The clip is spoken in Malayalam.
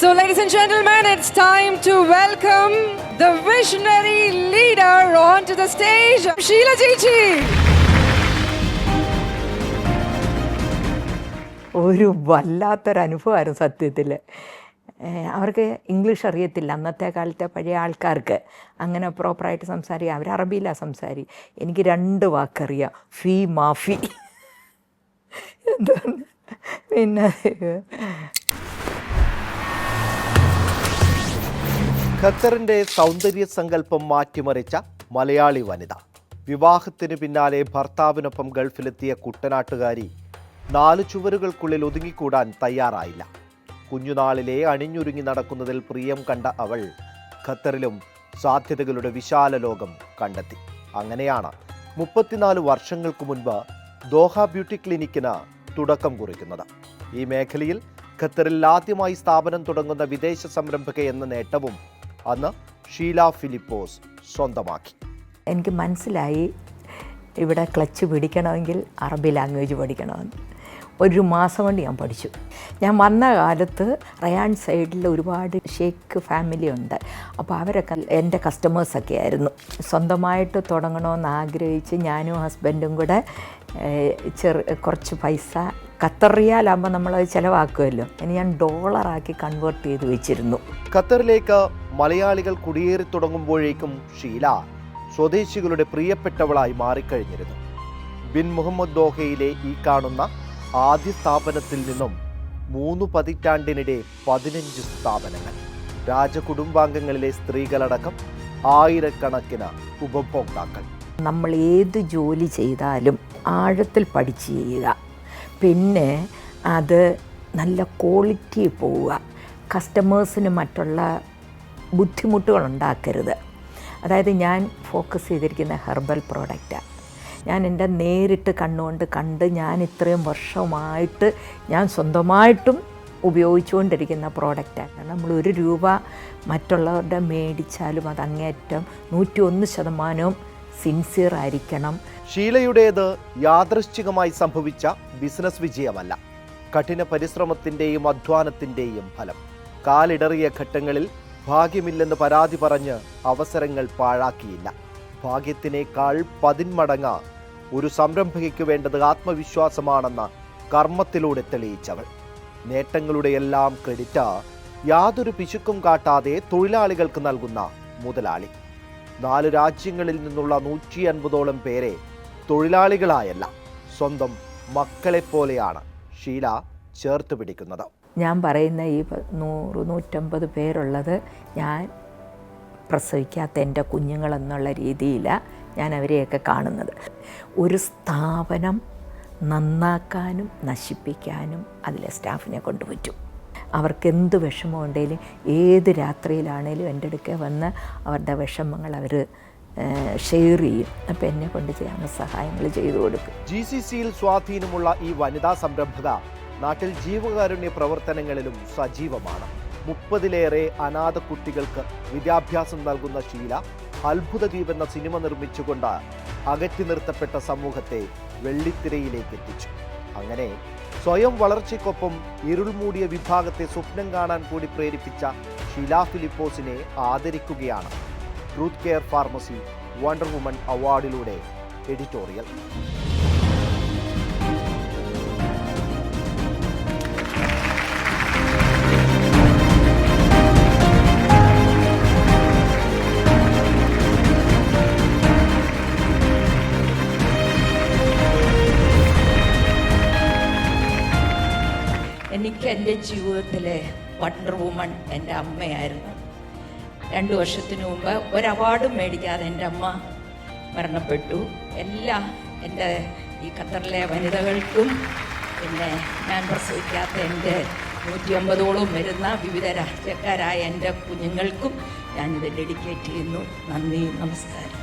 So, ladies and gentlemen, it's time to welcome the visionary leader onto the stage, Sheila Chichi. ഒരു വല്ലാത്തൊരു അനുഭവമായിരുന്നു സത്യത്തിൽ അവർക്ക് ഇംഗ്ലീഷ് അറിയത്തില്ല. അന്നത്തെ കാലത്തെ പഴയ ആൾക്കാർക്ക് അങ്ങനെ പ്രോപ്പറായിട്ട് സംസാരിക്കുക അവർ അറബിയിലാണ് സംസാരി. എനിക്ക് രണ്ട് വാക്കറിയാം. ഫീ മാഫി. എന്താണ്? പിന്നെ ഖത്തറിന്റെ സൗന്ദര്യ സങ്കല്പം മാറ്റിമറിച്ച മലയാളി വനിത. വിവാഹത്തിന് പിന്നാലെ ഭർത്താവിനൊപ്പം ഗൾഫിലെത്തിയ കുട്ടനാട്ടുകാരി നാല് ചുവരുകൾക്കുള്ളിൽ ഒതുങ്ങിക്കൂടാൻ തയ്യാറായില്ല. കുഞ്ഞുനാളിലെ അണിഞ്ഞൊരുങ്ങി നടക്കുന്നതിൽ പ്രിയം കണ്ട അവൾ ഖത്തറിലും സാധ്യതകളുടെ വിശാല ലോകം കണ്ടെത്തി. അങ്ങനെയാണ് മുപ്പത്തിനാല് വർഷങ്ങൾക്ക് മുൻപ് ദോഹ ബ്യൂട്ടി ക്ലിനിക്കിന് തുടക്കം കുറിക്കുന്നത്. ഈ മേഖലയിൽ ഖത്തറിൽ ആദ്യമായി സ്ഥാപനം തുടങ്ങുന്ന വിദേശ സംരംഭക എന്ന നേട്ടവും അന്ന് ഷീല ഫിലിപ്പോസ് സ്വന്തമാക്കി. എനിക്ക് മനസ്സിലായി ഇവിടെ ക്ലച്ച് പിടിക്കണമെങ്കിൽ അറബി ലാംഗ്വേജ് പഠിക്കണമെന്ന്. ഒരു മാസം കൊണ്ട് ഞാൻ പഠിച്ചു. ഞാൻ വന്ന കാലത്ത് റയാൻ സൈഡിൽ ഒരുപാട് ഷേക്ക് ഫാമിലി ഉണ്ട്. അപ്പോൾ അവരൊക്കെ എന്റെ കസ്റ്റമേഴ്സൊക്കെ ആയിരുന്നു. സ്വന്തമായിട്ട് തുടങ്ങണമെന്ന് ആഗ്രഹിച്ച് ഞാനും ഹസ്ബൻഡും കൂടെ ചെറു കുറച്ച് പൈസ ഖത്തർ റിയാലാകുമ്പോൾ നമ്മളത് ചിലവാക്കുമല്ലോ. ഇനി ഞാൻ ഡോളറാക്കി കൺവേർട്ട് ചെയ്ത് വെച്ചിരുന്നു. ഖത്തറിലേക്ക് മലയാളികൾ കുടിയേറി തുടങ്ങുമ്പോഴേക്കും ഷീല സ്വദേശികളുടെ പ്രിയപ്പെട്ടവളായി മാറിക്കഴിഞ്ഞിരുന്നു. ബിൻ മുഹമ്മദ് ദോഹയിലെ ഈ കാണുന്ന ആദ്യ സ്ഥാപനത്തിൽ നിന്നും മൂന്ന് പതിറ്റാണ്ടിനിടെ പതിനഞ്ച് സ്ഥാപനങ്ങൾ രാജകുടുംബാംഗങ്ങളിലെ സ്ത്രീകളടക്കം ആയിരക്കണക്കിന് ഉപഭോക്താക്കൾ. നമ്മൾ ഏത് ജോലി ചെയ്താലും ആഴത്തിൽ പഠിച്ചു ചെയ്യുക. പിന്നെ അത് നല്ല ക്വാളിറ്റി പോവുക. കസ്റ്റമേഴ്സിന് മറ്റുള്ള ബുദ്ധിമുട്ടുകൾ ഉണ്ടാക്കരുത് അതായത് ഞാൻ ഫോക്കസ് ചെയ്തിരിക്കുന്ന ഹെർബൽ പ്രോഡക്റ്റാണ് ഞാൻ എന്റെ നേരിട്ട് കണ്ണുകൊണ്ട് കണ്ട് ഞാൻ ഇത്രയും വർഷമായിട്ട് ഞാൻ സ്വന്തമായിട്ടും ഉപയോഗിച്ചുകൊണ്ടിരിക്കുന്ന പ്രോഡക്റ്റാണ് നമ്മൾ ഒരു രൂപ മറ്റുള്ളവരുടെ മേടിച്ചാലും അത് അങ്ങേറ്റം നൂറ്റി ഒന്ന് ശതമാനവും സിൻസിയർ ആയിരിക്കണം. ഷീലയുടേത് യാദൃശ്ചികമായി സംഭവിച്ച ബിസിനസ് വിജയമല്ല. കഠിന പരിശ്രമത്തിന്റെയും അധ്വാനത്തിന്റെയും ഫലം. കാലിടറിയ ഘട്ടങ്ങളിൽ ഭാഗ്യമില്ലെന്ന് പരാതി പറഞ്ഞ് അവസരങ്ങൾ പാഴാക്കിയില്ല. ഭാഗ്യത്തിനേക്കാൾ പതിന്മടങ്ങ ഒരു സംരംഭകയ്ക്ക് വേണ്ടത് ആത്മവിശ്വാസമാണെന്ന കർമ്മത്തിലൂടെ തെളിയിച്ചവൾ. നേട്ടങ്ങളുടെ എല്ലാം ക്രെഡിറ്റ് യാതൊരു പിശുക്കും കാട്ടാതെ തൊഴിലാളികൾക്ക് നൽകുന്ന മുതലാളി. നാല് രാജ്യങ്ങളിൽ നിന്നുള്ള നൂറ്റി അൻപതോളം പേരെ തൊഴിലാളികളായല്ല സ്വന്തം മക്കളെപ്പോലെയാണ് ഷീല ചേർത്ത് പിടിക്കുന്നത്. ഞാൻ പറയുന്ന ഈ നൂറ് നൂറ്റമ്പത് പേരുള്ളത് ഞാൻ പ്രസവിക്കാത്ത എന്റെ കുഞ്ഞുങ്ങളെന്നുള്ള രീതിയിലാണ് ഞാൻ അവരെയൊക്കെ കാണുന്നത്. ഒരു സ്ഥാപനം നന്നാക്കാനും നശിപ്പിക്കാനും അതിലെ സ്റ്റാഫിനെ കൊണ്ട് അവർക്ക് എന്ത് വിഷമം ഉണ്ടെങ്കിലും ഏത് രാത്രിയിലാണേലും എന്റെ അടുക്കെ വന്ന് അവരുടെ വിഷമങ്ങൾ അവർ ഷെയർ ചെയ്യും. അപ്പോൾ എന്നെ കൊണ്ട് ചെയ്യാവുന്ന സഹായങ്ങൾ ചെയ്തു കൊടുക്കും. ജി സി സിയിൽ സ്വാധീനമുള്ള ഈ വനിതാ സംരംഭക നാട്ടിൽ ജീവകാരുണ്യ പ്രവർത്തനങ്ങളിലും സജീവമാണ്. മുപ്പതിലേറെ അനാഥ കുട്ടികൾക്ക് വിദ്യാഭ്യാസം നൽകുന്ന ശീല അത്ഭുത ദ്വീപ് എന്ന സിനിമ നിർമ്മിച്ചുകൊണ്ട് അകറ്റി നിർത്തപ്പെട്ട സമൂഹത്തെ വെള്ളിത്തിരയിലേക്ക് എത്തിച്ചു. അങ്ങനെ സ്വയം വളർച്ചയ്ക്കൊപ്പം ഇരുൾമൂടിയ വിഭാഗത്തെ സ്വപ്നം കാണാൻ കൂടി പ്രേരിപ്പിച്ച ഷീല ഫിലിപ്പോസിനെ ആദരിക്കുകയാണ് truth care pharmacy wonder woman അവാർഡിലൂടെ editorial എനിക്ക് എന്റെ ജീവിതത്തിലെ വണ്ടർ വുമൺ എന്റെ അമ്മയായിരുന്നു. രണ്ട് വർഷത്തിനു മുമ്പ് ഒരു അവാർഡും മേടിക്കാതെ എന്റെ അമ്മ മരണപ്പെട്ടു. എല്ലാ എന്റെ ഈ ഖത്തറിലെ വനിതകൾക്കും പിന്നെ ഞാൻ പ്രസവിക്കാത്ത എന്റെ നൂറ്റി അമ്പതോളം വരുന്ന വിവിധ രാജ്യക്കാരായ എന്റെ കുഞ്ഞുങ്ങൾക്കും ഞാനിത് ഡെഡിക്കേറ്റ് ചെയ്യുന്നു. നന്ദി നമസ്കാരം.